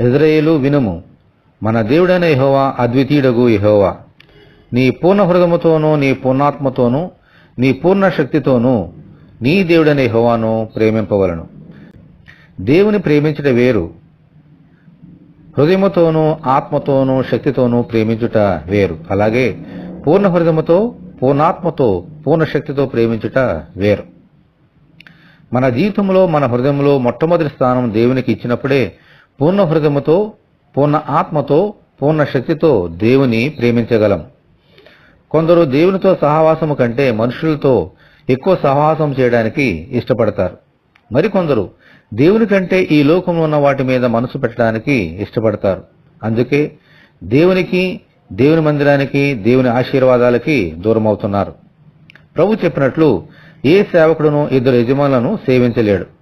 ఇజ్రాయేలు వినుము. మన దేవుడైన యహోవా అద్వితీయుడగు యహోవా. నీ పూర్ణ హృదయముతోనూ నీ పూర్ణాత్మతోనూ నీ పూర్ణ శక్తితోనూ నీ దేవుడైన యహోవాను ప్రేమింపవలను. దేవుని ప్రేమించుట వేరు. హృదయముతోనూ ఆత్మతోనూ శక్తితోనూ ప్రేమించుట వేరు. అలాగే పూర్ణ హృదయముతో పూర్ణాత్మతో పూర్ణ శక్తితో ప్రేమించుట వేరు. మన జీవితంలో మన హృదయంలో మొట్టమొదటి స్థానం దేవునికి ఇచ్చినప్పుడే పూర్ణ హృదయముతో పూర్ణ ఆత్మతో పూర్ణ శక్తితో దేవుని ప్రేమించగలం. కొందరు దేవునితో సహవాసము కంటే మనుషులతో ఎక్కువ సహవాసం చేయడానికి ఇష్టపడతారు. మరికొందరు దేవుని కంటే ఈ లోకంలో ఉన్న వాటి మీద మనసు పెట్టడానికి ఇష్టపడతారు. అందుకే దేవునికి దేవుని మందిరానికి దేవుని ఆశీర్వాదాలకి దూరం అవుతున్నారు ప్రభు చెప్పినట్లు ఏ సేవకుడును ఇద్దరు యజమానులను సేవించలేడు.